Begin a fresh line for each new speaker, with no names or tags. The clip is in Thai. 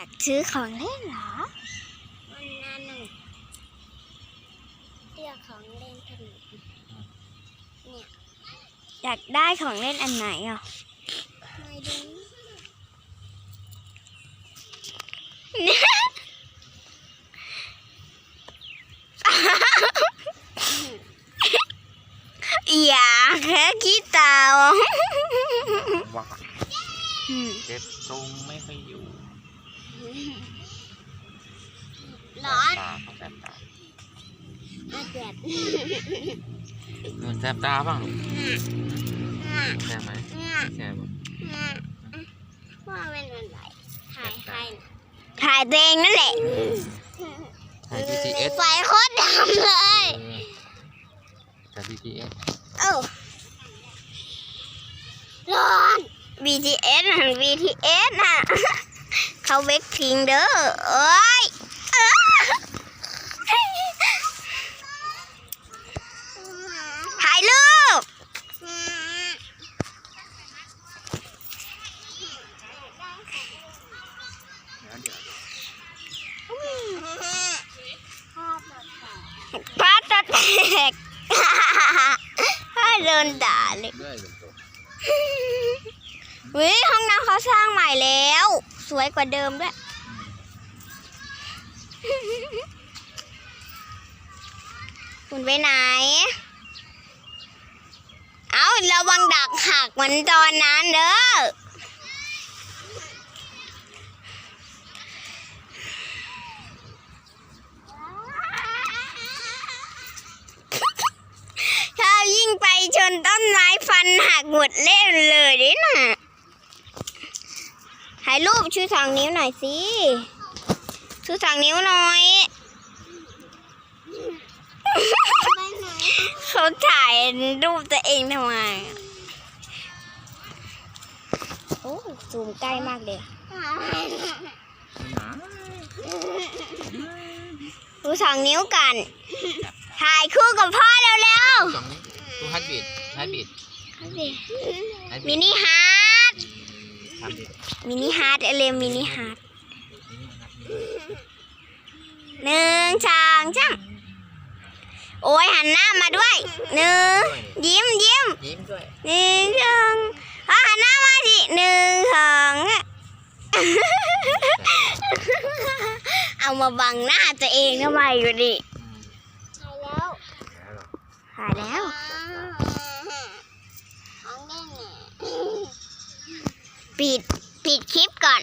ากซื้อของเล่นเหรอ
วันนั้นหนึ่งเรียกของเล่นขนมเนี่ย
อยากได้ของเล่นอันไหนอะ
ไม่ดู
อยากแค่ขี้เตา
ว่า
อืม
เจ็บตรงไม่ค่อยอยู่
ร้อน
ตาเขาแสบตา
อาเจ็บ
เงินแสบตาบ้างลูกแสบไหมแสบบ่
ว่าเป็นอะไรถ่ายให้นะ
ถ่ายตัวเองนั่นแหละ
ถ่าย BTS
ไฟโคตรดำเลย
เออถ่าย BTS
เอ้าร้อน
BTS น่ะ BTS น่ะ เขาเวกทิ้งเด้อเอ้ยเอ้อถ่ายรูปพระจะแตกให้เดินด่าเลย
เรื่อยเลยตัว
วิห้องน้ำเขาสร้างใหม่แล้ว สวยกว่าเดิมด้วย คุณไปไหน เอาระวังดักหักเหมือนตอนนั้นเด้อถ้ายิ่งไปชนต้นไม้ฟันหักหมดเล่มเลยดิน่ะ ถ่ายรูปชูสองนิ้วหน่อยสิชูสองนิ้วหน่อย
ไปไหน
เขาถ่ายรูปตัวเองทำไมอะโอ้ซูมใกล้มากเลยชูสองนิ้วกัน ถ่ายคู่กับพ่อเร็ว
สองนี้ดูฮัตบีดฮัตบีด
ๆ
ฮัต
มิ
บีด
นิฮาร์ด
ฮัตบีด
มินิฮาร์ดเอเลมินิฮาร์ดหนึ่งสองสามโอ้ยหันหน้ามาด้วยหนึ่งยิ้มยิ้ม
ยิ้มด้วย
หนึ่งสองเอาหันหน้ามาสิหนึ่งสองเอามาบังหน้าตัวเองทำไมอยู่ดิ
ถ่ายแล้ว
ถ่ายแล้ว
ของเล่นเนี่ย
ปิดปิดคลิปก่อน